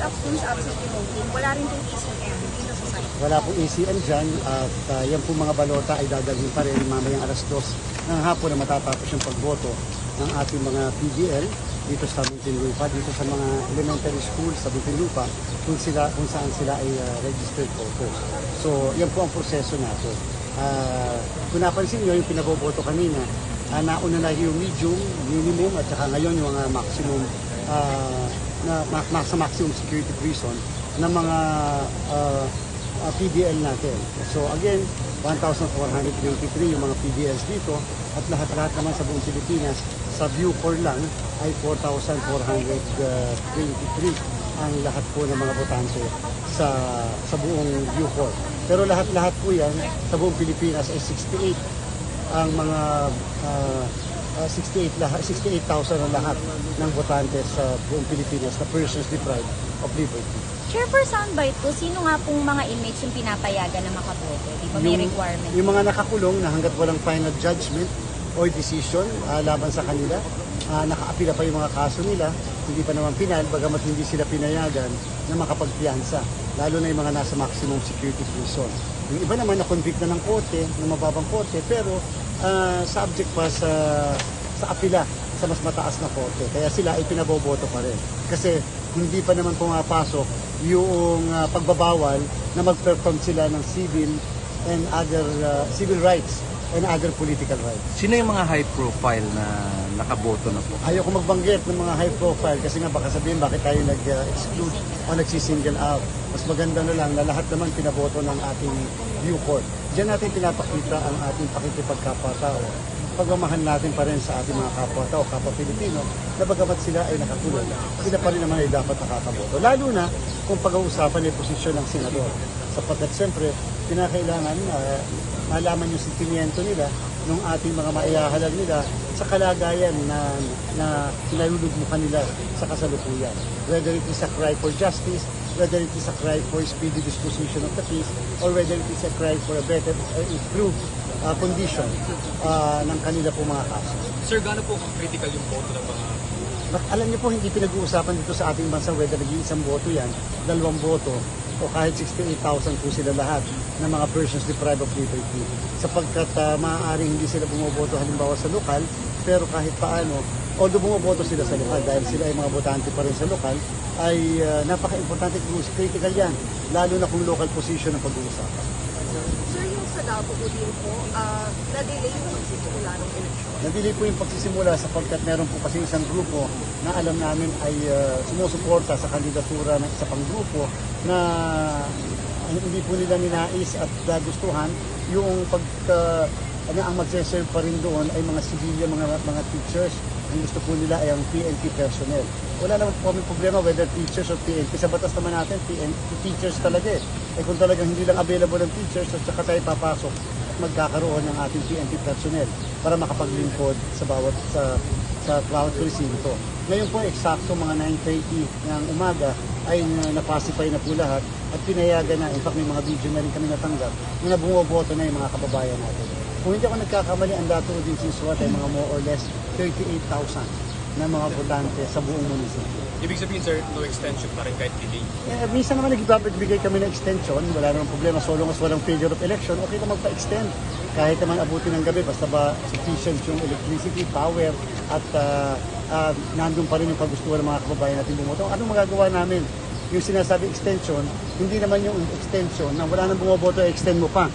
up dun sa absentee wala rin pong ECM dito sa site. Wala po ECM dyan at uh, yan po mga balota ay dadalhin pa rin mamayang alas dos ng hapon na matatapos yung pagboto ng ating mga PDL dito sa Muntinlupa, dito sa mga elementary school sa Muntinlupa kung, sila, kung saan sila ay uh, registered voters. So yan po ang proseso natin. Uh, kung napansin nyo, yung pinaboboto kanina, uh, nauna na yung medium, minimum at saka ngayon yung mga maximum uh, na, ma- sa maximum security prison ng mga uh, uh, PDL natin. So again, 1,423 yung mga PDLs dito at lahat-lahat naman sa buong Pilipinas sa Bucor lang ay 4,423 ang lahat po ng mga botante sa sa buong Bucor. Pero lahat-lahat po yan sa buong Pilipinas ay 68 ang mga ah, ah, 68 lahat 68,000 ang lahat ng botante sa buong Pilipinas na persons deprived of liberty. Chair, for soundbite po, sino nga pong mga inmates yung pinapayagan na makaboto? Di ba may requirement? Yung mga nakakulong na hanggat walang final judgment or decision ah, laban sa kanila, ah, nakaapila pa yung mga kaso nila, hindi pa naman pinal, bagamat hindi sila pinayagan na makapagpiyansa, lalo na yung mga nasa maximum security prison. Yung iba naman na-convict na ng korte, ng mababang korte, pero ah, subject pa sa, sa apila sa mas mataas na korte. Kaya sila ay pinaboboto pa rin. Kasi hindi pa naman pumapasok yung ah, pagbabawal na mag-perform sila ng civil and other ah, civil rights and other political rights. Sino yung mga high profile na nakaboto na po? Ayoko magbanggit ng mga high profile kasi nga baka sabihin bakit tayo nag-exclude o nagsisingle out. Mas maganda na lang na lahat naman pinaboto ng ating view court. Diyan natin pinapakita ang ating pakikipagkapwa-tao. Pagmamahal natin pa rin sa ating mga kapwa-tao, kapwa Pilipino, na bagamat sila ay nakakulong, sila pa rin naman ay dapat nakakaboto. Lalo na kung pag-uusapan ay posisyon ng senador. Sapagkat siyempre, pinakailangan uh, malaman yung sentimiento nila ng ating mga maihahalal nila sa kalagayan na, na nalulugmukan nila sa kasalukuyan. Whether it is a cry for justice, whether it is a cry for speedy disposition of the case, or whether it is a cry for a better, uh, improved uh, condition uh, ng kanila po mga kaso. Sir, gaano po critical yung boto ng mga alam niyo po, hindi pinag-uusapan dito sa ating bansa whether naging isang boto yan, dalawang boto, o kahit 68,000 po sila lahat ng mga persons deprived of liberty. Sapagkat uh, maaaring hindi sila bumoboto halimbawa sa lokal, pero kahit paano, although bumoboto sila sa lokal dahil sila ay mga botante pa rin sa lokal, ay uh, napaka-importante critical yan, lalo na kung local position ang pag-uusapan. Sir, yung sa Davao din po, ah, na-delay yung magsisimula ng eleksyon. Nadili po yung pagsisimula sapagkat meron po kasi isang grupo na alam namin ay uh, sumusuporta sa kandidatura ng isa pang grupo na hindi po nila ninais at nagustuhan yung pag uh, ano, ang magseserve pa rin doon ay mga civilian, mga mga teachers. Ang gusto po nila ay ang PNP personnel. Wala naman po kami problema whether teachers or PNP. Sa batas naman natin, PNP teachers talaga eh. Eh kung talagang hindi lang available ang teachers at saka tayo papasok at magkakaroon ng ating PNP personnel para makapaglingkod sa bawat sa sa bawat presinto. Ngayon po, eksakto mga 9.30 ng umaga ay na- napacify na po lahat at pinayagan na. In fact, may mga video na rin kami natanggap na bumoboto na yung mga kababayan natin. Kung hindi ako nagkakamali, ang dato din si SWAT ay mga more or less 38,000 na mga botante sa buong munisipyo. Ibig sabihin, sir, no extension pa rin kahit delay. Eh, minsan naman nagbibigay kami ng extension, wala namang problema, so long as walang failure of election, okay na magpa-extend. Kahit naman abutin ng gabi, basta ba sufficient yung electricity, power, at uh, uh, nandun pa rin yung kagustuhan ng mga kababayan natin bumoto. Anong magagawa namin? Yung sinasabi extension, hindi naman yung extension na wala nang bumoboto, extend mo pa.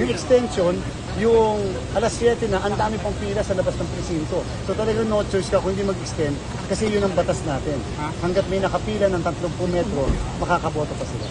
Yung extension, yung alas 7 na, ang dami pang pila sa labas ng presinto. So talagang no choice ka kung hindi mag-extend kasi yun ang batas natin. Hanggat may nakapila ng 30 metro, makakaboto pa sila.